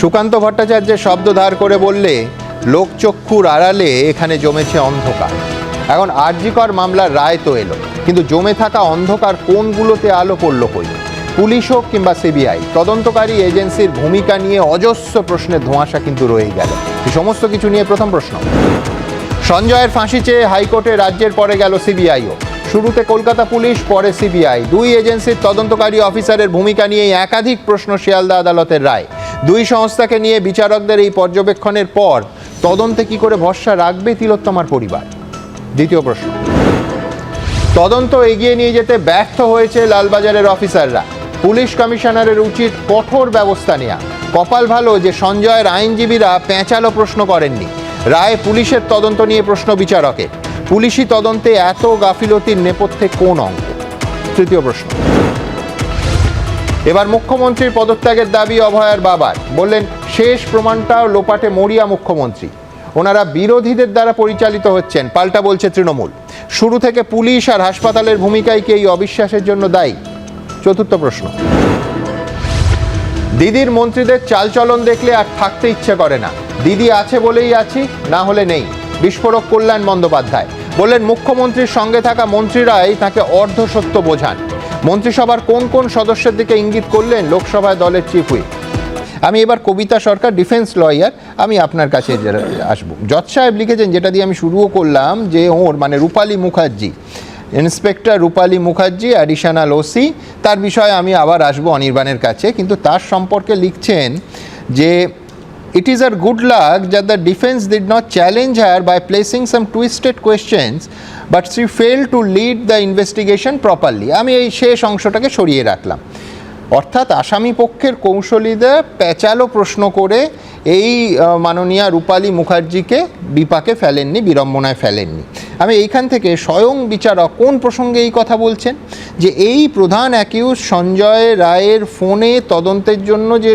সুকান্ত ভট্টাচার্যের শব্দ ধার করে বললে, লোকচক্ষুর আড়ালে এখানে জমেছে অন্ধকার। এখন আরজিকর মামলার রায় তো এলো, কিন্তু জমে থাকা অন্ধকার কোনগুলোতে আলো পড়ল কই? পুলিশ হোক কিংবা সিবিআই, তদন্তকারী এজেন্সির ভূমিকা নিয়ে অজস্র প্রশ্নের ধোঁয়াশা কিন্তু রয়ে গেল। সমস্ত কিছু নিয়ে প্রথম প্রশ্ন। সঞ্জয়ের ফাঁসি চেয়ে হাইকোর্টে রাজ্যের পরে গেল সিবিআইও। শুরুতে কলকাতা পুলিশ, পরে সিবিআই। দুই এজেন্সির তদন্তকারী অফিসারের ভূমিকা নিয়ে একাধিক প্রশ্ন শিয়ালদা আদালতের রায়। দুই সংস্থাকে নিয়ে বিচারকদের এই পর্যবেক্ষণের পর তদন্তে কি করে ভরসা রাখবে তিলোত্তমার পরিবার? দ্বিতীয় প্রশ্ন। তদন্ত এগিয়ে নিয়ে যেতে ব্যর্থ হয়েছে লালবাজারের অফিসাররা। পুলিশ কমিশনারের উচিত কঠোর ব্যবস্থা নেওয়া কপাল ভালো যে সঞ্জয়ের আইনজীবীরা পেঁচালো প্রশ্ন করেননি। রায় পুলিশের তদন্ত নিয়ে প্রশ্ন বিচারকের। পুলিশি তদন্তে এত গাফিলতির নেপথ্যে কোন অঙ্ক তৃতীয় প্রশ্ন। এবার মুখ্যমন্ত্রীর পদত্যাগের দাবি অভয়ার বাবার। বললেন, শেষ প্রমাণটাও লোপাটে মরিয়া মুখ্যমন্ত্রী। ওনারা বিরোধীদের দ্বারা পরিচালিত হচ্ছেন। পাল্টা বলছে তৃণমূল। শুরু থেকে পুলিশ আর হাসপাতালের ভূমিকায় কি এই অবিশ্বাসের জন্য দায়ী? চতুর্থ প্রশ্ন। দিদির মন্ত্রীদের চালচলন দেখলে আর থাকতে ইচ্ছে করে না। দিদি আছে বলেই আছি, না হলে নেই। বিস্ফোরক কল্যাণ বন্দ্যোপাধ্যায়। বললেন, মুখ্যমন্ত্রীর সঙ্গে থাকা মন্ত্রীরাই তাকে অর্ধসত্য বোঝান। মন্ত্রিসভার কোন কোন সদস্যের দিকে ইঙ্গিত করলেন লোকসভায় দলের চিফ হুইপ আমি এবার কবিতা সরকার ডিফেন্স লয়ার আমি আপনার কাছে আসব। জজ সাহেব লিখেছেন, যেটা দিয়ে আমি শুরুও করলাম, যে ওর মানে Rupali Mukherjee inspector Rupali Mukherjee additional OC তার বিষয়ে আমি আবার আসব অনির্বাণের কাছে। কিন্তু তার সম্পর্কে লিখছেন যে it is our good luck that the defense did not challenge her by placing some twisted questions but she fail to lead the investigation properly আমি এই শেষ অংশটাকে সরিয়ে রাখলাম। অর্থাৎ আসামি পক্ষের কৌশলীদের পেঁচালো প্রশ্ন করে এই মাননীয়া রূপালী মুখার্জিকে বিপাকে ফেলেননি, বিড়ম্বনায় ফেলেননি। আমি এইখান থেকে স্বয়ং বিচারক কোন প্রসঙ্গে এই কথা বলছেন? যে এই প্রধান অ্যাকিউজ সঞ্জয় রায়ের ফোনে তদন্তের জন্য যে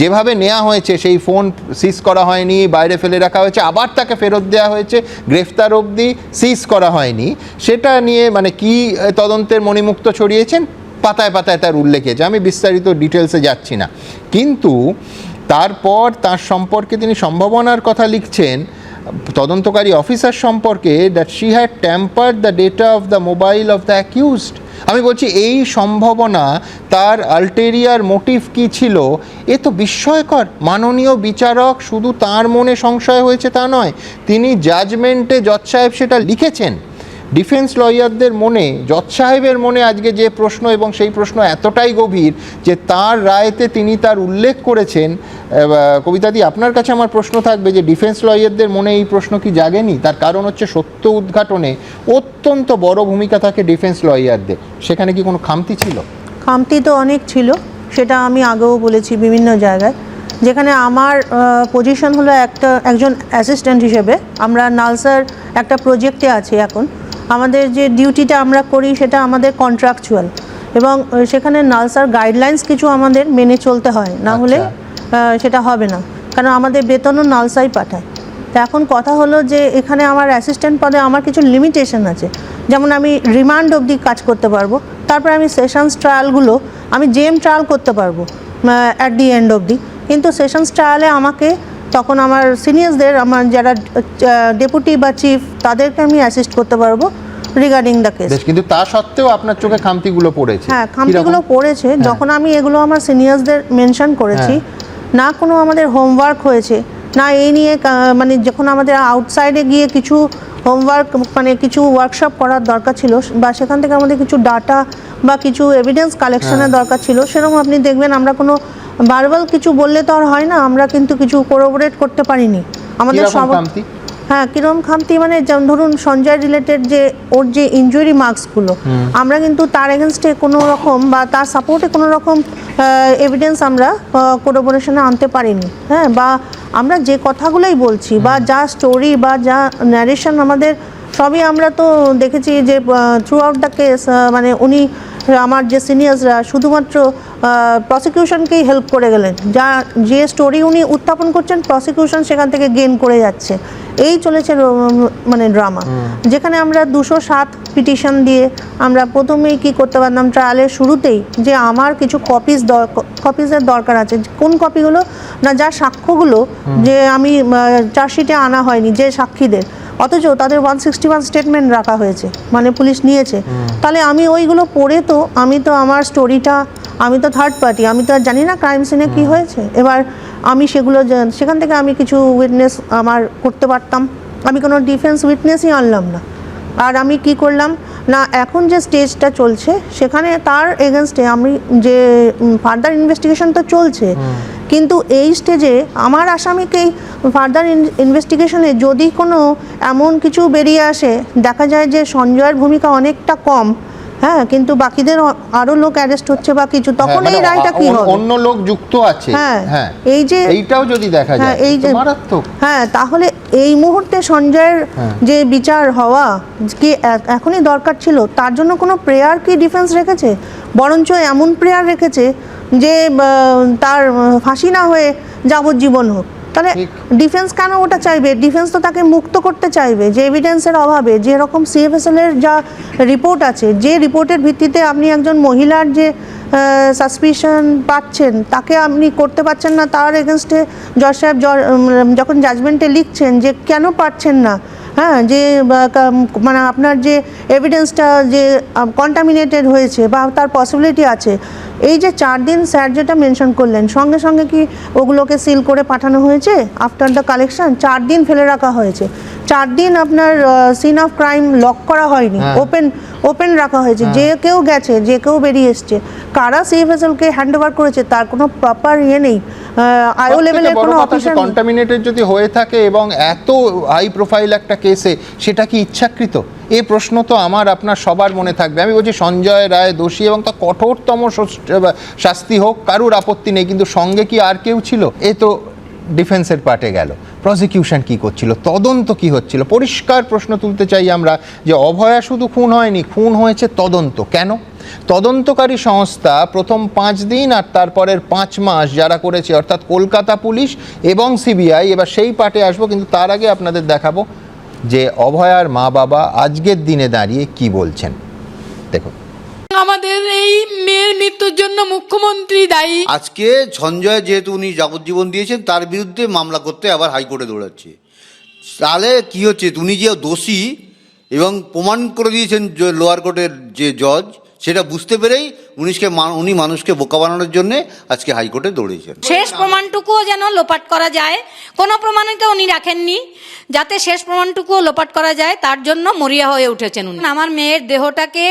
যেভাবে নেওয়া হয়েছে, সেই ফোন সিজ করা হয়নি, বাইরে ফেলে রাখা হয়েছে, আবার তাকে ফেরত দেওয়া হয়েছে, গ্রেফতার অবধি সিজ করা হয়নি, সেটা নিয়ে মানে কি তদন্তের মণিমুক্ত ছড়িয়েছেন? পাতায় পাতায় তার উল্লেখ আছে। আমি বিস্তারিত ডিটেলসে যাচ্ছি না। কিন্তু তারপর তার সম্পর্কে তিনি সম্ভাবনার কথা লিখছেন। তদন্তকারী অফিসার সম্পর্কে that she had tamper the data of the mobile of the accused আমি বলছি, এই সম্ভাবনা তার আলটেরিয়ার মোটিভ কি ছিল? এ তো বিস্ময়কর। মাননীয় বিচারক শুধু তার মনে সংশয় হয়েছে তা নয়, তিনি জাজমেন্টে জজ সাহেব সেটা লিখেছেন। ডিফেন্স লয়ারদের মনে, জজ সাহেবের মনে আজকে যে প্রশ্ন এবং সেই প্রশ্ন এতটাই গভীর যে তার রায়তে তিনি তার উল্লেখ করেছেন কবিতাদি, আপনার কাছে আমার প্রশ্ন থাকবে যে ডিফেন্স লয়ারদের মনে এই প্রশ্ন কি জাগেনি? তার কারণ হচ্ছে সত্য উদ্ঘাটনে অত্যন্ত বড় ভূমিকা থাকে ডিফেন্স লয়ারদের সেখানে কি কোনো খামতি ছিল? খামতি তো অনেক ছিল, সেটা আমি আগেও বলেছি বিভিন্ন জায়গায়। যেখানে আমার পজিশন হলো একটা, একজন অ্যাসিস্ট্যান্ট হিসেবে। আমরা নালসার একটা প্রজেক্টে আছি এখন। আমাদের যে ডিউটিটা আমরা করি সেটা আমাদের কন্ট্রাকচুয়াল এবং সেখানে নালসার গাইডলাইন্স কিছু আমাদের মেনে চলতে হয়। না হলে আচ্ছা। সেটা হবে না। কারণ আমাদের বেতনও নালসাই পাঠায়। তো এখন কথা হলো যে এখানে আমার অ্যাসিস্ট্যান্ট পদে আমার কিছু লিমিটেশন আছে। যেমন আমি রিমান্ড অবধি কাজ করতে পারব তারপর আমি সেশনস ট্রায়ালগুলো আমি জেম ট্রায়াল করতে পারব অ্যাট দি এন্ড অবধি। কিন্তু সেশনস ট্রায়ালে আমাকে তখন আমার সিনিয়র্সদের আমার যারা ডেপুটি বা চিফ তাদেরকে আমি অ্যাসিস্ট করতে পারব রিগার্ডিং দ্য কেস কিন্তু তা সত্ত্বেও আপনার চোখে খামতিগুলো পড়েছে। হ্যাঁ? খামতিগুলো পড়েছে। যখন আমি এগুলো আমার সিনিয়র্সদের মেনশন করেছি না কোনো আমাদের হোমওয়ার্ক হয়েছে না এই নিয়ে মানে যখন আমাদের আউটসাইডে গিয়ে কিছু হোমওয়ার্ক মানে কিছু ওয়ার্কশপ করার দরকার ছিল বা সেখান থেকে আমাদের কিছু ডাটা বা কিছু এভিডেন্স কালেকশনের দরকার ছিল সেরকম আপনি দেখবেন আমরা কোনো বারবার কিছু বললে তো আর হয় না আমরা কিন্তু কিছু কোরোবোরেট করতে পারিনি। আমাদের সব হ্যাঁ কিরম খামতি মানে যেমন ধরুন সঞ্জয় রিলেটেড যে ওর যে ইনজুরি মার্কসগুলো আমরা কিন্তু তার এগেনস্টে কোনো রকম বা তার সাপোর্টে কোনো রকম এভিডেন্স আমরা কোরোবোরেশনে আনতে পারিনি। হ্যাঁ বা আমরা যে কথাগুলোই বলছি বা যা স্টোরি বা যা ন্যারেশন আমাদের সবই আমরা তো দেখেছি যে থ্রু আউট দ্য কেস মানে উনি আমার যে সিনিয়র্সরা শুধুমাত্র প্রসিকিউশনকেই হেল্প করে গেলেন। যা যে স্টোরি উনি উত্থাপন করছেন প্রসিকিউশন সেখান থেকে গেন করে যাচ্ছে। এই চলেছে মানে ড্রামা যেখানে আমরা দুশো সাত পিটিশন দিয়ে আমরা প্রথমেই কি করতে পারতাম ট্রায়ালের শুরুতেই যে আমার কিছু কপিস কপিসের দরকার আছে। কোন কপিগুলো না যা সাক্ষ্যগুলো যে আমি চার্জশিটে আনা হয়নি যে সাক্ষীদের। অথচ তাদের ওয়ান সিক্সটি ওয়ান স্টেটমেন্ট রাখা হয়েছে মানে পুলিশ নিয়েছে। তাহলে আমি ওইগুলো পড়ে তো আমি তো আমার স্টোরিটা আমি তো থার্ড পার্টি আমি তো আর জানি না ক্রাইম সিনে কি হয়েছে। এবার আমি সেগুলো সেখান থেকে আমি কিছু উইটনেস আমার করতে পারতাম। আমি কোনো ডিফেন্স উইটনেসই আনলাম না। আর আমি কি করলাম না এখন যে স্টেজটা চলছে সেখানে তার এগেনস্টে আমি যে ফার্দার ইনভেস্টিগেশন তো চলছে কিন্তু এই স্টেজে আমার আসামিকেই ফার্দার ইনভেস্টিগেশনে যদি কোনো এমন কিছু বেরিয়ে আসে দেখা যায় যে সঞ্জয়ের ভূমিকা অনেকটা কম হ্যাঁ কিন্তু বাকিদের আরও লোক অ্যারেস্ট হচ্ছে বা কিছু তখন হ্যাঁ, এই মানে রায়টা কি হবে? অন্য লোক যুক্ত আছে। হ্যাঁ, হ্যাঁ এই যে- এইটাও যদি দেখা হ্যাঁ যায় এই যে মারাত্মক। হ্যাঁ তাহলে এই মুহূর্তে সঞ্জয়ের। যে বিচার হওয়া কি এখনই দরকার ছিল তার জন্য কোনো প্রেয়ার কি ডিফেন্স রেখেছে? বরঞ্চ এমন প্রেয়ার রেখেছে যে তার ফাঁসি না হয়ে যাবজ্জীবন হোক। তাহলে ডিফেন্স কেন ওটা চাইবে? ডিফেন্স তো তাকে মুক্ত করতে চাইবে যে এভিডেন্সের অভাবে। যেরকম সিএফএসএল এর যা রিপোর্ট আছে যে রিপোর্টের ভিত্তিতে আপনি একজন মহিলার যে সাসপিশন পাচ্ছেন তাকে আপনি করতে পারছেন না তার এগেনস্টে জজ সাহেব যখন জাজমেন্টে লিখছেন যে কেন পারছেন না হ্যাঁ যে মানে আপনার যে এভিডেন্সটা যে কন্টামিনেটেড হয়েছে বা তার পসিবিলিটি আছে এই যে চার দিন স্যার যেটা মেনশন করলেন সঙ্গে সঙ্গে কি ওগুলোকে সিল করে পাঠানো হয়েছে? আফটার দ্য কালেকশন চার দিন ফেলে রাখা হয়েছে। চার দিন আপনার সিন অফ ক্রাইম লক করা হয়নি হ্যাঁ। ওপেন ওপেন রাখা হয়েছে। যে কেউ গেছে যে কেউ বেরিয়ে এসছে কারা সিএফএসএলকে হ্যান্ড ওভার করেছে তার কোনো প্রপার ইয়ে নেই। আইও লেভেলের কোনো অফিসার কন্টামিনেটেড যদি হয়ে থাকে এবং এত হাই প্রোফাইল একটা কেসে সেটা কি ইচ্ছাকৃত? এই প্রশ্ন তো আমার, আপনার সবার মনে থাকবে। আমি বলছি সঞ্জয় রায় দোষী এবং তা কঠোরতম শাস্তি হোক, কারুর আপত্তি নেই, কিন্তু সঙ্গে কি আর কেউ ছিল? এ তো ডিফেন্সের পার্টে গেল। প্রসিকিউশন কি করছিল? তদন্ত কি হচ্ছিল? পরিষ্কার প্রশ্ন তুলতে চাই আমরা যে অভয়া শুধু খুন হয়নি, খুন হয়েছে তদন্ত। কেন? তদন্তকারী সংস্থা প্রথম পাঁচ দিন আর তারপরের পাঁচ মাস যারা করেছে, অর্থাৎ কলকাতা পুলিশ এবং সিবিআই, এবার সেই পার্টে আসব, কিন্তু তার আগে আপনাদের দেখাবো যে অভয়ার মা বাবা আজকের দিনে দাঁড়িয়ে কি বলছেন? দেখো আমাদের এই মেয়ের মৃত্যুর জন্য মুখ্যমন্ত্রী দায়ী। আজকে সঞ্জয় যেহেতু উনি যাবজ্জীবন দিয়েছেন তার বিরুদ্ধে মামলা করতে আবার হাইকোর্টে দৌড়াচ্ছে। তাহলে কি হচ্ছে? উনি যে দোষী এবং প্রমাণ করে দিয়েছেন লোয়ার কোর্টের যে জজ সেটা বুঝতে পেরেই উনিশকে মা- উনি মানুষকে বোকা বানানোর জন্য আজকে হাইকোর্টে দৌড়িয়েছেন। শেষ প্রমাণটুকুও যেন লোপাট করা যায় কোনো প্রমাণিত উনি রাখেননি যাতে শেষ প্রমাণটুকুও লোপাট করা যায় তার জন্য মরিয়া হয়ে উঠেছেন উনি। আমার মেয়ের দেহটাকে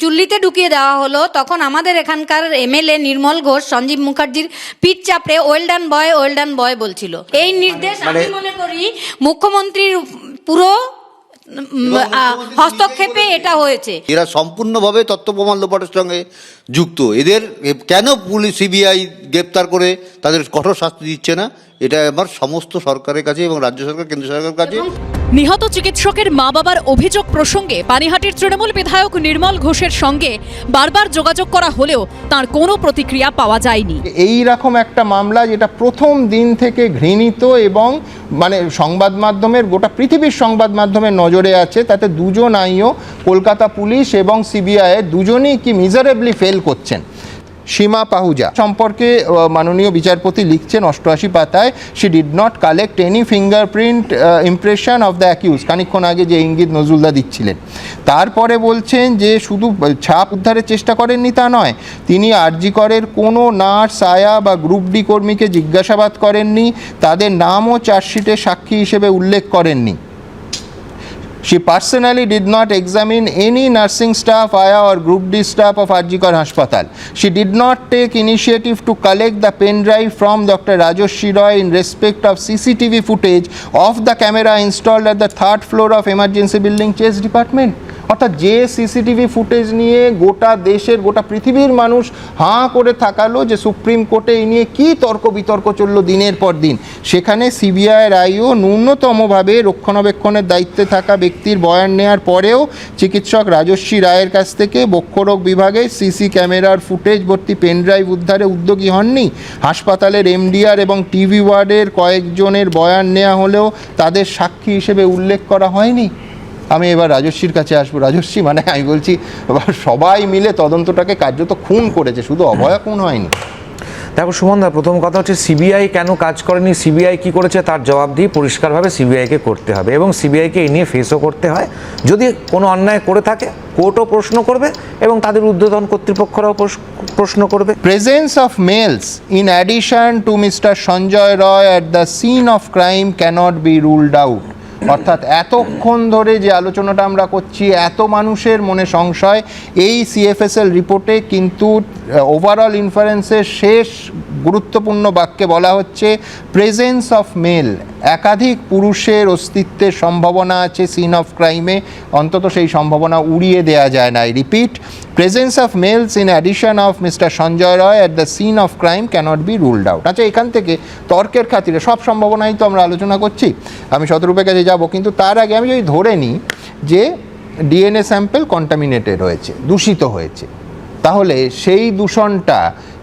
চুল্লিতে ঢুকিয়ে দেওয়া হলো তখন আমাদের এখানকার এমএলএ নির্মল ঘোষ সঞ্জীব মুখার্জির পিঠ চাপড়ে ওয়েলডান বয় ওয়েলডান বয় বলছিল। এই নির্দেশ আমি মনে করি মুখ্যমন্ত্রীর পুরো হস্তক্ষেপে এটা হয়েছে। এরা সম্পূর্ণভাবে তত্ত্ব প্রমাণ লোপাটের সঙ্গে যুক্ত। এদের কেন পুলিশ সিবিআই গ্রেপ্তার করে? তাদের কঠোর শাস্তি দিচ্ছে না? এটা আমার সমস্ত সরকারের কাছে এবং রাজ্য সরকার কেন্দ্র সরকারের কাছে। নিহত চিকিৎসকের মা বাবার অভিযোগ প্রসঙ্গে পানিহাটির তৃণমূল বিধায়ক নির্মল ঘোষের সঙ্গে বারবার যোগাযোগ করা হলেও তার কোনো প্রতিক্রিয়া পাওয়া যায়নি। এই রকম একটা মামলা যেটা প্রথম দিন থেকে ঘৃণিত এবং মানে সংবাদ মাধ্যমের গোটা পৃথিবীর সংবাদ মাধ্যমের নজরে আছে তাতে দুজন আইও কলকাতা পুলিশ এবং সিবিআই দুজনেই কি মিজারেবলি ফেল করছেন। সীমা পাহুজা সম্পর্কে মাননীয় বিচারপতি লিখছেন অষ্টআশি পাতায় she did not collect any fingerprint impression of the accused খানিক্ষণ আগে যে ইঙ্গিত নজরুলদা দিচ্ছিলেন। তারপরে বলছেন যে শুধু ছাপ উদ্ধারের চেষ্টা করেননি তা নয়, তিনি আরজিকরের কোনো নার্স, আয়া বা গ্রুপ ডি কর্মীকে জিজ্ঞাসাবাদ করেননি, তাদের নামও চার্জশিটে সাক্ষী হিসেবে উল্লেখ করেননি। She personally did not examine any nursing staff, AYA or Group D staff of Arjikar Hospital. She did not take initiative to collect the pen drive from Dr. Rajoshi Roy in respect of CCTV footage of the camera installed at the third floor of emergency building chase department. অর্থাৎ যে CCTV footage নিয়ে গোটা দেশের, গোটা পৃথিবীর মানুষ হাঁ করে থাকালো যে সুপ্রিম কোর্টে এই নিয়ে কী তর্ক বিতর্ক চলল দিনের পর দিন। সেখানে সিবিআইয়ের আইও ন্যূনতমভাবে রক্ষণাবেক্ষণের দায়িত্বে থাকা ব্যক্তির বয়ান নেওয়ার পরেও চিকিৎসক রাজস্বী রায়ের কাছ থেকে বক্ষরোগ বিভাগে সিসি ক্যামেরার ফুটেজ ভর্তি পেনড্রাইভ উদ্ধারে উদ্যোগী হননি। হাসপাতালের এমডিআর এবং টিভি ওয়ার্ডের কয়েকজনের বয়ান নেওয়া হলেও তাদের সাক্ষী হিসেবে উল্লেখ করা হয়নি। আমি এবার রাজস্বীর কাছে আসব। রাজস্বী মানে আমি বলছি এবার সবাই মিলে তদন্তটাকে কার্যত খুন করেছে শুধু অভয়া খুন হয়নি। দেখো সুমনদা প্রথম কথা হচ্ছে সিবিআই কেন কাজ করেনি সিবিআই কি করেছে তার জবাব দিয়ে পরিষ্কারভাবে সিবিআইকে করতে হবে এবং সিবিআইকে এই নিয়ে ফেসও করতে হয়। যদি কোনো অন্যায় করে থাকে কোর্টও প্রশ্ন করবে এবং তাদের ঊর্ধ্বতন কর্তৃপক্ষরাও প্রশ- প্রশ্ন করবে। Presence of males in addition to mister Sanjay Roy at the scene of crime cannot be ruled out. অর্থাৎ এতক্ষণ ধরে যে আলোচনাটা আমরা করছি, এত মানুষের মনে সংশয়, এই সিএফএসএল রিপোর্টে কিন্তু ওভারঅল ইনফারেন্সের শেষ গুরুত্বপূর্ণ বাক্যে বলা হচ্ছে প্রেজেন্স অফ মেল একাধিক পুরুষের অস্তিত্বের সম্ভাবনা আছে সিন অফ ক্রাইমে অন্তত সেই সম্ভাবনা উড়িয়ে দেওয়া যায় না। Repeat presence of males in addition of mister Sanjay Roy at the scene of crime cannot be ruled out আচ্ছা এখান থেকে তর্কের খাতিরে সব সম্ভাবনাই তো আমরা আলোচনা করছি। আমি শতরূপের কাছে যাব, কিন্তু তার আগে আমি যদি ধরে নিই যে ডিএনএ স্যাম্পেল কন্টামিনেটেড হয়েছে, দূষিত হয়েছে, তাহলে সেই দূষণটা,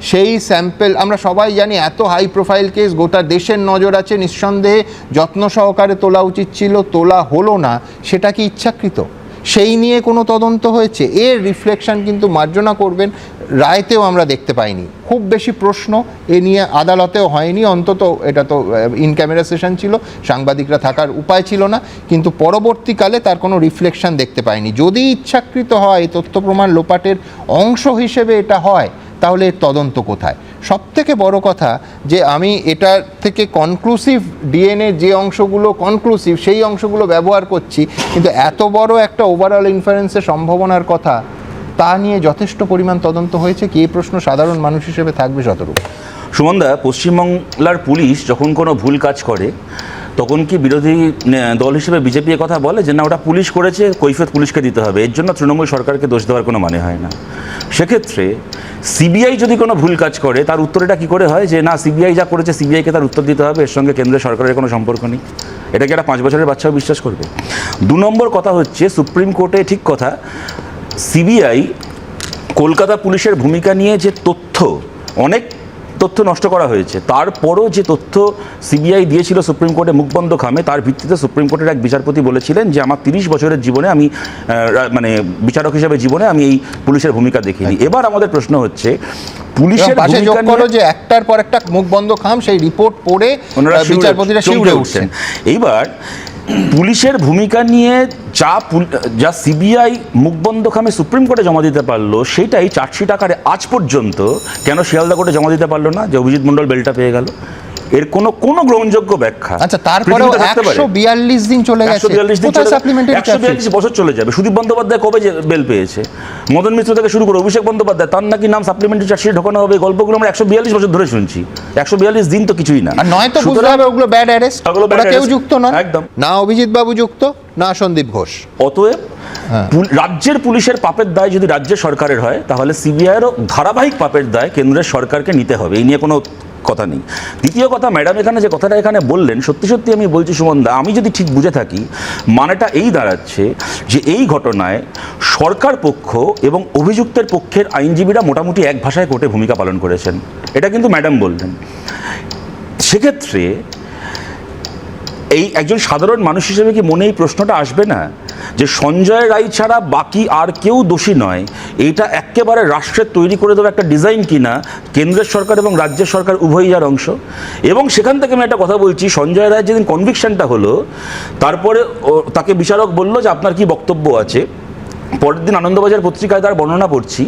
সেই স্যাম্পেল, আমরা সবাই জানি এত হাই প্রোফাইল কেস গোটা দেশের নজর আছে, নিঃসন্দেহে যত্ন সহকারে তোলা উচিত ছিল, তোলা হলো না, সেটা কি ইচ্ছাকৃত? সেই নিয়ে কোনো তদন্ত হয়েছে? এর রিফ্লেকশন কিন্তু মার্জনা করবেন, রায়তেও আমরা দেখতে পাইনি। খুব বেশি প্রশ্ন এ নিয়ে আদালতেও হয়নি, অন্তত এটা তো ইন ক্যামেরা সেশন ছিল, সাংবাদিকরা থাকার উপায় ছিল না, কিন্তু পরবর্তীকালে তার কোনো রিফ্লেকশন দেখতে পাইনি। যদি ইচ্ছাকৃত হয়, তথ্য প্রমাণ লোপাটের অংশ হিসেবে এটা হয়, তাহলে এর তদন্ত কোথায়? সব থেকে বড় কথা যে আমি এটার থেকে কনক্লুসিভ ডিএনএ যে অংশগুলো কনক্লুসিভ সেই অংশগুলো ব্যবহার করছি, কিন্তু এত বড় একটা ওভারঅল ইনফারেন্সের সম্ভাবনার কথা, তা নিয়ে যথেষ্ট পরিমাণ তদন্ত হয়েছে কি? এই প্রশ্ন সাধারণ মানুষ হিসেবে থাকবে সতর্ক সুমনদা, পশ্চিমবাংলার পুলিশ যখন কোনো ভুল কাজ করে তখন কি বিরোধী দল হিসেবে বিজেপি কথা বলে যে, না, ওটা পুলিশ করেছে, কৈফিয়ত পুলিশকে দিতে হবে। এর জন্য তৃণমূল সরকারকে দোষ দেওয়ার কোনো মানে হয় না। সেক্ষেত্রে সিবিআই যদি কোনো ভুল কাজ করে, তার উত্তর এটা কী করে হয় যে, না, সিবিআই যা করেছে, সিবিআইকে তার উত্তর দিতে হবে, এর সঙ্গে কেন্দ্রীয় সরকারের কোনো সম্পর্ক নেই। এটা কি একটা পাঁচ বছরের বাচ্চাও বিশ্বাস করবে? দু নম্বর কথা হচ্ছে, সুপ্রিম কোর্টে ঠিক কথা, সিবিআই কলকাতা পুলিশের ভূমিকা নিয়ে যে তথ্য অনেক তথ্য নষ্ট করা হয়েছে। তারপরও যে তথ্য সিবিআই দিয়েছিল সুপ্রিম কোর্টে মুখবন্ধ খামে তার ভিত্তিতে সুপ্রিম কোর্টের এক বিচারপতি বলেছিলেন যে আমার তিরিশ বছরের জীবনে আমি মানে বিচারক হিসেবে জীবনে আমি এই পুলিশের ভূমিকা দেখিনি। এবার আমাদের প্রশ্ন হচ্ছে পুলিশের ভূমিকা করো যে একটার পর একটা মুখ বন্ধ খাম সেই রিপোর্ট পড়ে বিচারপতিরা শিউরে উঠছেন। এইবার পুলিশের ভূমিকা নিয়ে যা যা সিবিআই মুখবন্ধ খামে সুপ্রিম কোর্টে জমা দিতে পারল সেটাই চার্জশিট আকারে আজ পর্যন্ত কেন শিয়ালদা কোর্টে জমা দিতে পারল না যে অভিজিৎ মণ্ডল বেলটা পেয়ে গেল? এর কোনো কোনো গ্রহণযোগ্য ব্যাখ্যা আচ্ছা তারপরেও দিন চলে গেছে। 142 দিন চলে- সাপ্লিমেন্টারি 142 বছর চলে যাবে। সুদীপ বন্দ্যোপাধ্যায় কবে বেল পেয়েছে? মদন মিত্র থেকে শুরু করে অভিষেক বন্দ্যোপাধ্যায় তার নাকি নাম সাপ্লিমেন্টারি চার্জশিট ঢোকানো হবে। গল্পগুলো আমরা একশো বিয়াল্লিশ বছর ধরে শুনছি। একশো বিয়াল্লিশ দিন তো কিছুই না। আর নয় তো বুঝতে হবে ওগুলো ব্যাড অ্যারেস্ট ওরা কেউ যুক্ত নয়। একদম। না অভিজিৎ বাবু যুক্ত না সন্দীপ ঘোষ। অতএব হ্যাঁ। রাজ্যের পুলিশের পাপের দায় যদি রাজ্য সরকারের হয় তাহলে সিবিআইয়েরও ধারাবাহিক পাপের দায় কেন্দ্রের সরকারকে নিতে হবে। এই নিয়ে কোনো কথা নেই। দ্বিতীয় কথা ম্যাডাম এখানে যে কথাটা এখানে বললেন, সত্যি সত্যি আমি বলছি, সুমন দা, আমি যদি ঠিক বুঝে থাকি, মানেটা এই দাঁড়াচ্ছে যে এই ঘটনায় সরকার পক্ষ এবং অভিযুক্তের পক্ষের আইনজীবীরা মোটামুটি এক ভাষায় কোর্টে ভূমিকা পালন করেছেন। এটা কিন্তু ম্যাডাম বললেন। সেক্ষেত্রে এই একজন সাধারণ মানুষ হিসেবে কি মনে এই প্রশ্নটা আসবে না? যে সঞ্জয় রায় ছাড়া বাকি আর কেউ দোষী নয়। এটা একেবারে রাষ্ট্রের তৈরি করে দেওয়া একটা ডিজাইন কিনা, কেন্দ্রের সরকার এবং রাজ্যের সরকার উভয়ই যার অংশ। এবং সেখান থেকে আমি একটা কথা বলছি, সঞ্জয় রায় যেদিন কনভিকশনটা হলো, তারপরে তাকে বিচারক বলল যে আপনার কি বক্তব্য আছে? পরের দিন আনন্দবাজার পত্রিকায় তার বর্ণনা পড়ছি।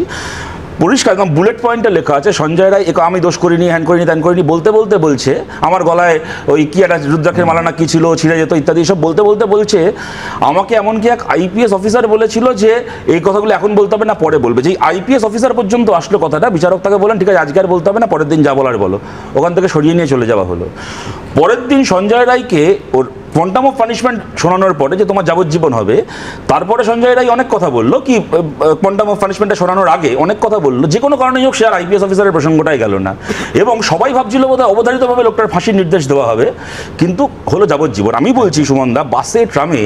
পরিষ্কার একদম বুলেট পয়েন্টে লেখা আছে, সঞ্জয় রায়, একে আমি দোষ করিনি হ্যান করিনি, ত্যান করিনি, বলতে বলতে বলছে, আমার গলায় ওই কি একটা রুদ্রাক্ষের মালা না কি ছিল, ছিঁড়ে যেত ইত্যাদি সব বলতে বলতে বলছে, আমাকে এমনকি এক আইপিএস অফিসার বলেছিল যে, এই কথাগুলো এখন বলতে হবে না, পরে বলবে। যে আইপিএস অফিসার পর্যন্ত আসলো কথাটা, বিচারক তাকে বলেন ঠিক আছে, আজকে আর বলতে হবে না, পরের দিন যা বলার বলো। ওখান থেকে সরিয়ে নিয়ে চলে যাওয়া হলো। পরের দিন সঞ্জয় রায়কে ওর কোয়ান্টাম অফ পানিশমেন্ট শোনানোর পরে যে তোমার যাবজ্জীবন হবে তারপরে সঞ্জয় রায় অনেক কথা বলল কি কোয়ান্টাম অফ পানিশমেন্টটা শোনানোর আগে অনেক কথা বলল যে কোনো কারণে হোক সে আর আইপিএস অফিসারের প্রসঙ্গটাই গেল না। এবং সবাই ভাবছিল বোধহয় অবধারিতভাবে লোকটার ফাঁসির নির্দেশ দেওয়া হবে কিন্তু হলো যাবজ্জীবন। আমি বলছি সুমনদা বাসে ট্রামে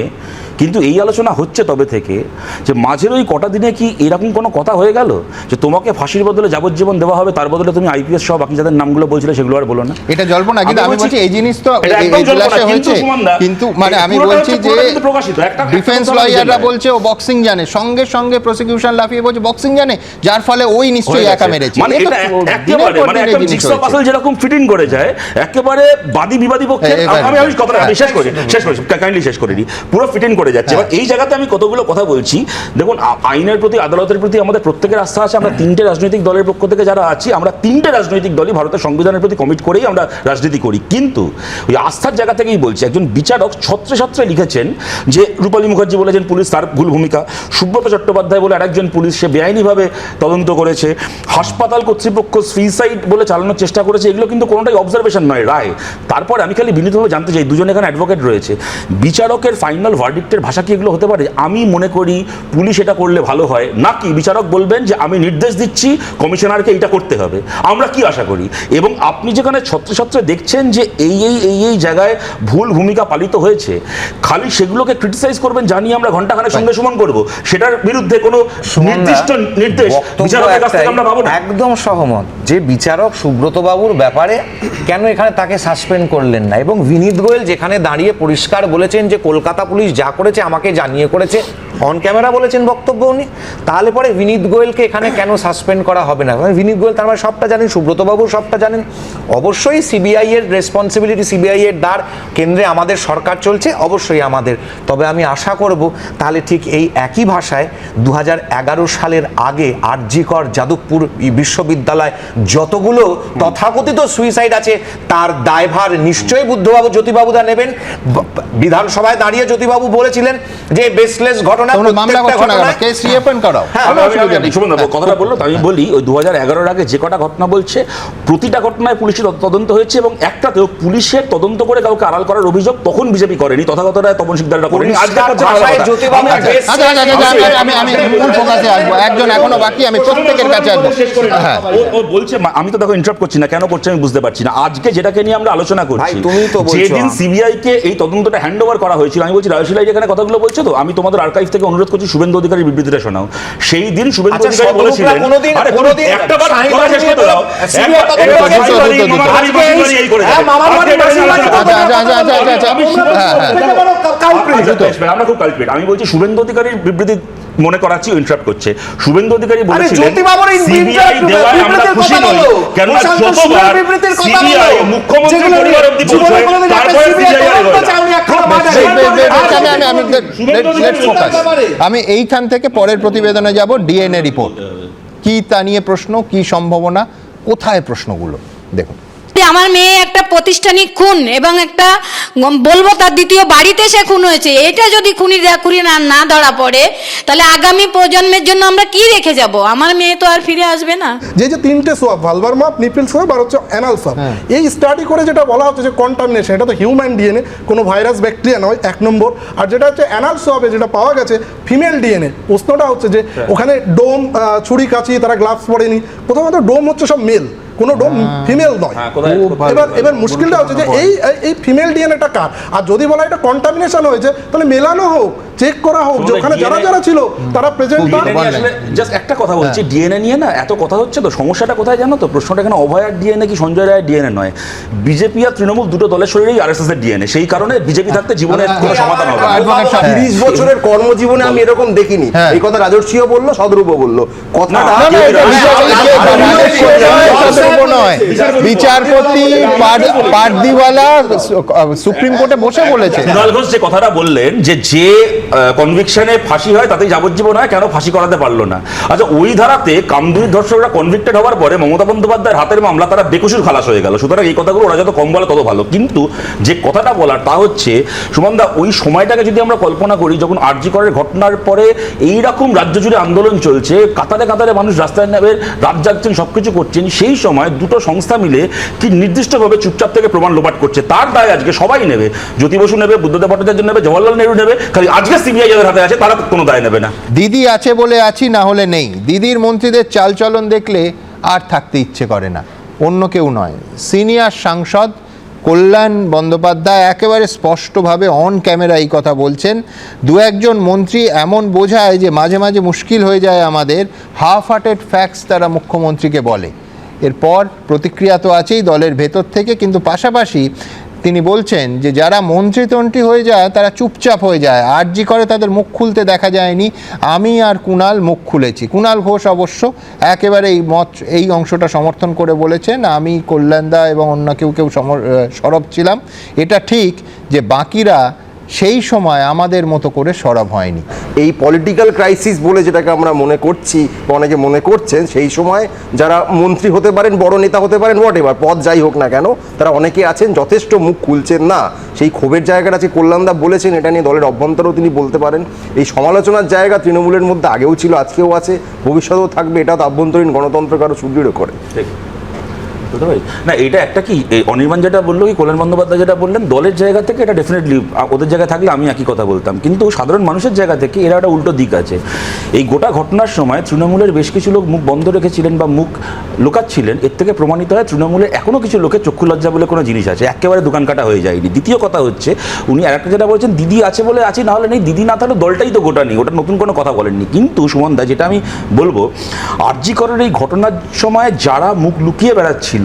কিন্তু এই আলোচনা হচ্ছে তবে থেকে যে মাঝের ওই কটা দিনে কি এরকম কোনো কথা হয়ে গেল? যে তোমাকে ফাঁসির বদলে যাবজ্জীবন দেওয়া হবে তার বদলে তুমি আইপিএস সহ বাকি যাদের নামগুলো বলছিলে সেগুলো আর বলো না। এটা জল্পনা কিন্তু আমি বলছি এই জিনিস তো এটা একদম জল্পনা, কিন্তু হয়েছে। সুমনদা, কিন্তু মানে আমি বলছি যে প্রকাশিত। একটা- একটা ডিফেন্স লয়াররা বলছে ও বক্সিং জানে। সঙ্গে সঙ্গে প্রসিকিউশন লাফিয়ে বলছে বক্সিং জানে? যার ফলে ওই নিশ্চয়ই একা মেরেছে। মানে এটা একেবারে মানে একদম হয়েছে। পাজল যেরকম ফিটিং করে যায় একেবারে বাদী বিবাদী পক্ষে আমি আমি কথা আমি শেষ করি হ্যাঁ, শেষ করি কাইন্ডলি শেষ করে। দিই পুরো ফিটিং করে যাচ্ছে। এবার এই জায়গাতে আমি কতগুলো কথা বলছি। দেখুন আইনের প্রতি আদালতের প্রতি আমাদের প্রত্যেকের আস্থা আছে। আমরা তিনটে রাজনৈতিক দলের পক্ষ থেকে যারা আছি আমরা তিনটে রাজনৈতিক দলই ভারতের সংবিধানের প্রতি কমিট করেই আমরা রাজনীতি করি। কিন্তু ওই আস্থার জায়গা থেকেই বলছি একজন বিচারক ছত্রে ছত্রে লিখেছেন যে রূপালী মুখার্জি বলেছেন পুলিশ তার ভুল ভূমিকা। সুব্রত চট্টোপাধ্যায় বলে আরেকজন পুলিশ সে বেআইনিভাবে তদন্ত করেছে। হাসপাতাল কর্তৃপক্ষ সুইসাইড বলে চালানোর চেষ্টা করেছে। এগুলো কিন্তু কোনোটাই অবজারভেশন নয়, রায়। তারপর আমি খালি বিনীতভাবে জানতে চাই, দুজন এখানে অ্যাডভোকেট রয়েছে। বিচারকের ফাইনাল ভার্ডিক্টের ভাষা কি এগুলো হতে পারে? আমি মনে করি পুলিশ এটা করলে ভালো হয়। নাকি বিচারক বলবেন যে আমি নির্দেশ দিচ্ছি, কমিশনারকে এটা করতে হবে? আমরা কি আশা করি? এবং আপনি যেখানে ছত্রে ছত্রে দেখছেন যে এই এই এই এই জায়গায় ভুল ভূমিকা পালিত হয়েছে খালি সেগুলোকে ক্রিটিসাইজ করবেন জানিয়ে আমরা ঘন্টাখানেক সঙ্গে সমান করব। সেটার বিরুদ্ধে কোনো নির্দিষ্ট নির্দেশ বিচারকের কাছ থেকে আমরা পাবো না। একদম সহমত যে বিচারক সুব্রত বাবুর ব্যাপারে কেন এখানে তাকে সাসপেন্ড করলেন না? এবং বিনীত গোয়েল যেখানে দাঁড়িয়ে পরিষ্কার বলেছেন যে কলকাতা পুলিশ যা করেছে আমাকে জানিয়ে করেছে অন ক্যামেরা বলেছেন বক্তব্য উনি তাহলে পরে বিনীত গোয়েলকে এখানে কেন সাসপেন্ড করা হবে না? কারণ বিনীত গোয়েল তার মানে সবটা জানেন সুব্রত বাবু সবটা জানেন। অবশ্যই সিবিআই এর রেসপন্সিবিলিটি সিবিআই এর দ্বার কেন্দ্রে আমাদের সরকার চলছে অবশ্যই আমাদের। তবে আমি আশা করব তাহলে ঠিক এই একই ভাষায় দু সালের আগে আরজিকর যাদবপুর বিশ্ববিদ্যালয় যতগুলো তথাকথিত সুইসাইড আছে তার দায়ভার নিশ্চয়ই বুদ্ধবাবু জ্যোতিবাবুদা নেবেন। বিধানসভায় দাঁড়িয়ে জ্যোতিবাবু বলেছিলেন যে বেসলেস ঘটনা হ্যাঁ, কথাটা বলল আমি বলি ওই দু হাজার এগারোর আগে যে কটা ঘটনা বলছে প্রতিটা ঘটনায় পুলিশের তদন্ত হয়েছে এবং একটাতেও পুলিশের তদন্ত করে কাউকে আড়াল করার অভিযোগ তখন বিজেপি করেনি তথাগত রায় তপন শিকদাররা করেনি। আচ্ছা আচ্ছা আচ্ছা, আচ্ছা, আমি আমি আমি মূল ফোকাসে আসব। একজন এখনও বাকি আমি প্রত্যেকের কাছে আসব। ও- ও বলছে আমি তো দেখো ইন্টারাপ্ট করছি না কেন করছে আমি বুঝতে পারছি না। আজকে যেটাকে নিয়ে আমরা আলোচনা করছি ভাই, তুমিই তো যেদিন সিবিআই কে এই তদন্তটা হ্যান্ড ওভার করা হয়েছিল আমি বলছি রায়শিলাই যেখানে কথাগুলো বলছো তো? আমি তোমাদের আর্কাইভ থেকে অনুরোধ করছি শুভেন্দু অধিকারী বিবৃতিটা শোনাও। সেই দিন শুভেন্দু আচ্ছা, অধিকারী বলেছিলেন কোনোদিন- আরে কোনোদিন একটা বার কথা শেষ করতে দাও CBI তদন্ত করে মামার বাড়ি, তদন্ত মামার বাড়ি, আজকে মাসির বাড়ি, এই করে হ্যাঁ, বাড়ি, আলোচনা আচ্ছা আচ্ছা আচ্ছা। আমি হ্যাঁ হ্যাঁ আমরা খুব আমি বলছি শুভেন্দু অধিকারীর বিবৃতি মনে করাচ্ছি ইন্টারাপ্ট করছে। শুভেন্দু অধিকারী বলেছিলেন সিবিআই দেওয়ায় আমরা খুশি নই। কেন যতবার। সিবিআই মুখ্যমন্ত্রী পরিবার অব্দি পৌঁছয় তারপরে। আমি এইখান থেকে পরের প্রতিবেদনে যাব ডিএনএ রিপোর্ট কি তা নিয়ে প্রশ্ন কি সম্ভাবনা কোথায় প্রশ্নগুলো? দেখুন। যে আমার মেয়ে একটা প্রতিষ্ঠানিক খুন এবং একটা বলব তার দ্বিতীয় বাড়িতে সে খুন হয়েছে এটা যদি খুনি খুনি না না ধরা পড়ে তাহলে আগামী প্রজন্মের জন্য আমরা কি রেখে যাব? আমার মেয়ে তো আর ফিরে আসবে না। যে যে তিনটে সোয়াব ভালভার মাপ নিপিল সোয়াব আর হচ্ছে অ্যানাল সোয়াব। এই স্টাডি করে যেটা বলা হচ্ছে যে কন্টামিনেশন এটা তো হিউম্যান ডিএনএ কোনো ভাইরাস ব্যাকটেরিয়া নয় এক নম্বর। আর যেটা হচ্ছে অ্যানাল সোয়াবে যেটা পাওয়া গেছে ফিমেল ডিএনএ প্রশ্নটা হচ্ছে যে ওখানে ডোম ছুরি কাচি তারা গ্লাভস পরেনি। প্রথমত ডোম হচ্ছে সব মেল কোনো ডোম ফিমেল নয়। হ্যাঁ, খুব ভালো। এবার এবার মুশকিলটা হচ্ছে যে এই এই ফিমেল ডিএনএটা কার? আর যদি বলা এটা কন্টামিনেশন হয়েছে তাহলে মেলানো হোক চেক করা হোক যে ওখানে যারা যারা ছিল তারা প্রেজেন্ট জাস্ট একটা কথা বলছি ডিএনএ নিয়ে না এত কথা হচ্ছে তো সমস্যাটা কোথায় জানো তো? প্রশ্নটা এখানে অভয়ার ডিএনএ কি সঞ্জয় রায়ের ডিএনএ নয়? বিজেপি আর তৃণমূল দুটো দলের শরীরেই আরএসএস এর ডিএনএ সেই কারণে বিজেপি থাকতে জীবনের কোনো সমাধান হবে। তিরিশ বছরের কর্মজীবনে আমি এরকম দেখিনি। হ্যাঁ। এই কথা রাজর্ষিও বলল সদরূপও বলল। কথাটা বিচারপতি নয়। বিচারপতি পার- পারদিওয়ালা সুপ্রিম কোর্টে বসে বলেছে। কুণাল ঘোষ যে কথাটা বললেন যে যে কনভিকশনে ফাঁসি হয় তাতেই যাবজ্জীবন হয় কেন ফাঁসি করাতে পারল না? আচ্ছা ওই ধারাতে কামদুরির ধর্ষকরা কনভিক্টেড হওয়ার পরে মমতা বন্দ্যোপাধ্যায়ের হাতের মামলা তারা বেকসুর খালাস হয়ে গেল। সুতরাং এই কথাগুলো ওরা যত কম বলে তত ভালো। কিন্তু যে কথাটা বলার তা হচ্ছে সুমনদা ওই সময়টাকে যদি আমরা কল্পনা করি যখন আরজি করের ঘটনার পরে এই রকম রাজ্য জুড়ে আন্দোলন চলছে কাতারে কাতারে মানুষ রাস্তায় নেবে রাত জাগছেন সবকিছু করছেন সেই সময় সময় দুটো সংস্থা মিলে কি নির্দিষ্টভাবে চুপচাপ থেকে প্রমাণ লোপাট করছে? তার দায় আজকে সবাই নেবে। জ্যোতি বসু নেবে, বুদ্ধদেব ভট্টাচার্য নেবে, জওয়াহরলাল নেহরু নেবে, খালি আজকে সিবিআই যাদের হাতে আছে, তারা কোনো দায় নেবে না। দিদি আছে বলে আছি, না হলে নেই। দিদির মন্ত্রীদের চালচলন দেখলে আর থাকতে ইচ্ছে করে না। অন্য কেউ নয়। সিনিয়র সাংসদ কল্যাণ বন্দ্যোপাধ্যায় একেবারে স্পষ্টভাবে অন ক্যামেরা এই কথা বলছেন। দু একজন মন্ত্রী এমন বোঝায় যে মাঝে মাঝে মুশকিল হয়ে যায় আমাদের। হাফ হার্টেড ফ্যাক্টস তারা মুখ্যমন্ত্রীকে বলে। এরপর প্রতিক্রিয়া তো আছেই দলের ভেতর থেকে, কিন্তু পাশাপাশি তিনি বলছেন যে যারা মন্ত্রীতন্ত্রী হয়ে যায়, তারা চুপচাপ হয়ে যায়। আরজি করে তাদের মুখ খুলতে দেখা যায়নি। আমি আর কুণাল মুখ খুলেছি। কুণাল ঘোষ অবশ্য একেবারে এই মত, এই অংশটা সমর্থন করে বলেছেন, আমি কল্যাণদা এবং অন্য কেউ কেউ সরব ছিলাম। এটা ঠিক যে বাকিরা সেই সময় আমাদের মতো করে সরব হয়নি। এই পলিটিক্যাল ক্রাইসিস বলে যেটাকে আমরা মনে করছি বা অনেকে মনে করছেন সেই সময় যারা মন্ত্রী হতে পারেন বড় নেতা হতে পারেন হোয়াট এভার পদ যাই হোক না কেন তারা অনেকে আছেন যথেষ্ট মুখ খুলছেন না। সেই ক্ষোভের জায়গাটা আছে কল্যাণদা বলেছেন এটা নিয়ে দলের অভ্যন্তরেও তিনি বলতে পারেন। এই সমালোচনার জায়গা তৃণমূলের মধ্যে আগেও ছিল আজকেও আছে ভবিষ্যতেও থাকবে এটা তো আভ্যন্তরীণ গণতন্ত্রকে আরও সুদৃঢ় করে। ঠিক। বুঝতে পারি না, এটা একটা কি অনির্বাণ যেটা বলল কি, কল্যাণ বন্দ্যোপাধ্যায় যেটা বললেন, দলের জায়গা থেকে এটা ডেফিনেটলি ওদের জায়গায় থাকলে আমি একই কথা বলতাম। কিন্তু সাধারণ মানুষের জায়গা থেকে এরা একটা উল্টো দিক আছে। এই গোটা ঘটনার সময় তৃণমূলের বেশ কিছু লোক মুখ বন্ধ রেখেছিলেন বা মুখ লুকাচ্ছিলেন, এর থেকে প্রমাণিত হয় তৃণমূলের এখনও কিছু লোকের চক্ষু লজ্জা বলে কোনো জিনিস আছে। একেবারে দোকান কাটা হয়ে যায়নি। দ্বিতীয় কথা হচ্ছে, উনি আরেকটা যেটা বলছেন, দিদি আছে বলে আছি না হলে নেই। দিদি না থাকলে দলটাই তো গোটা নেই। ওটা নতুন কোনো কথা বলেননি। কিন্তু সুমন দা যেটা আমি বলব আরজি করের এই ঘটনার সময় যারা মুখ লুকিয়ে বেড়াচ্ছিল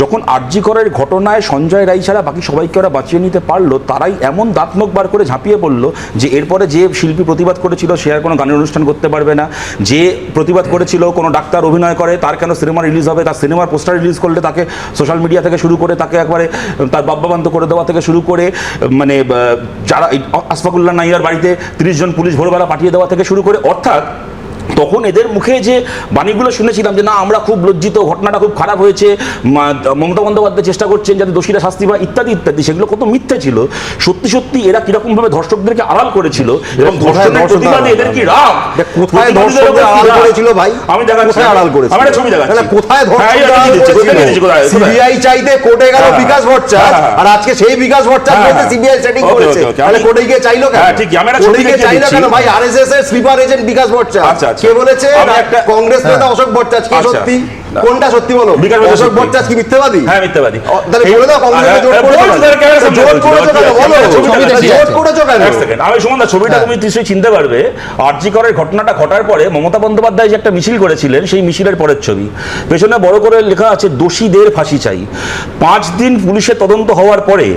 যখন আরজি করের ঘটনায় সঞ্জয় রায় ছাড়া বাকি সবাইকে ওরা বাঁচিয়ে নিতে পারল, তারাই এমন দাঁত মুখ বার করে ঝাঁপিয়ে পড়ল যে এরপরে যে শিল্পী প্রতিবাদ করেছিল সে আর কোনো গানের অনুষ্ঠান করতে পারবে না। যে প্রতিবাদ করেছিল, কোনো ডাক্তার অভিনয় করে, তার কেন সিনেমা রিলিজ হবে, তার সিনেমার পোস্টার রিলিজ করলে তাকে সোশ্যাল মিডিয়া থেকে শুরু করে, তাকে একবারে তার বাব্যাবান্ত করে দেওয়া থেকে শুরু করে মানে যারা আসফাকুল্লাহ নাইয়ার বাড়িতে তিরিশ জন পুলিশ ভোরবেলা পাঠিয়ে দেওয়া থেকে শুরু করে, অর্থাৎ তখন এদের মুখে যে বাণীগুলো শুনেছিলাম যে না আমরা খুব লজ্জিত ঘটনাটা খুব খারাপ হয়েছে মমতা বন্দ্যোপাধ্যায় চেষ্টা করছেন যাতে দোষীরা শাস্তি পায় ইত্যাদি ইত্যাদি সেগুলো কত মিথ্যে ছিল সত্যি সত্যি এরা কীরকম ভাবে ধর্ষকদেরকে আড়াল করেছিল এবং ধর্ষকদের প্রতিবাদে এদের কি রাগ কোথায় ধর্ষকদের আড়াল করেছিল ভাই? আমি দেখাচ্ছি আড়াল করেছিল? আমি একটা ছবি দেখাচ্ছি তাহলে কোথায় হ্যাঁ, ধর্ষকদের কোথায়? সিবিআই চাইতে কোর্টে গেল হ্যাঁ, বিকাশ ভট্টাচার্য হ্যাঁ, হ্যাঁ। আর আজকে সেই বিকাশ ভট্টাচার্য। সিবিআই সেটিং করেছে তাহলে কোর্টে গিয়ে চাইলো কেন ঠিকই, আমি একটা ছবি চাইলো কেন ভাই আরএসএস এর স্লিপার এজেন্ট বিকাশ ভট্টাচার্য আচ্ছা। কে বলেছে? কংগ্রেস নেতা অশোক ভট্টাচার্য কে আচ্ছা। সত্যি? কোনটা সত্যি বলো? অশোক। ভট্টাচার্য কি মিথ্যাবাদী? হ্যাঁ মিথ্যাবাদী। তাহলে বলে দাও কংগ্রেসে জোট হ্যাঁ, করেছ কেন? বলো, দেখাচ্ছি। জোট করেছ কেন? এক সেকেন্ড, আমি সুমন দা ছবিটা তুমি নিশ্চয়ই চিনতে পারবে। আরজি করের ঘটনাটা ঘটার পরে মমতা বন্দ্যোপাধ্যায় যে একটা মিছিল করেছিলেন সেই মিছিলের পরের ছবি। পেছনে বড় করে লেখা আছে দোষীদের ফাঁসি চাই। পাঁচ দিন পুলিশের তদন্ত হওয়ার পরে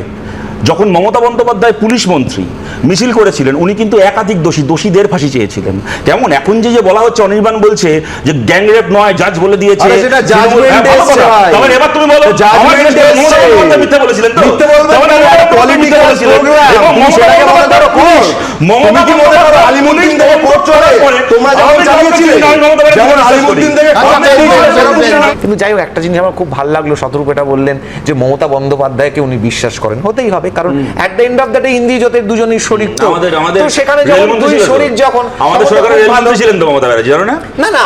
যখন মমতা বন্দ্যোপাধ্যায় পুলিশ মন্ত্রী মিছিল করেছিলেন উনি কিন্তু একাধিক দোষী দোষীদের ফাঁসি চেয়েছিলেন। কেমন এখন যে যে বলা হচ্ছে অনির্বাণ বলছে যে গ্যাংরেপ নয় জাজ বলে দিয়েছে। তাহলে এবার তুমি বলো মিথ্যে বলেছিলেন। কিন্তু যাই হোক একটা জিনিস আমার খুব ভালো লাগল শতরূপ এটা বললেন যে মমতা বন্দ্যোপাধ্যায়কে উনি বিশ্বাস করেন। হতেই হবে কারণ at the end of the day INDI জোটের দুজনই শরিক তো আমাদের আমাদের সেখানে যখন দুই শরিক যখন আমাদের সরকারের ছিলেন তো মমতা ব্যানার্জি জানো না না।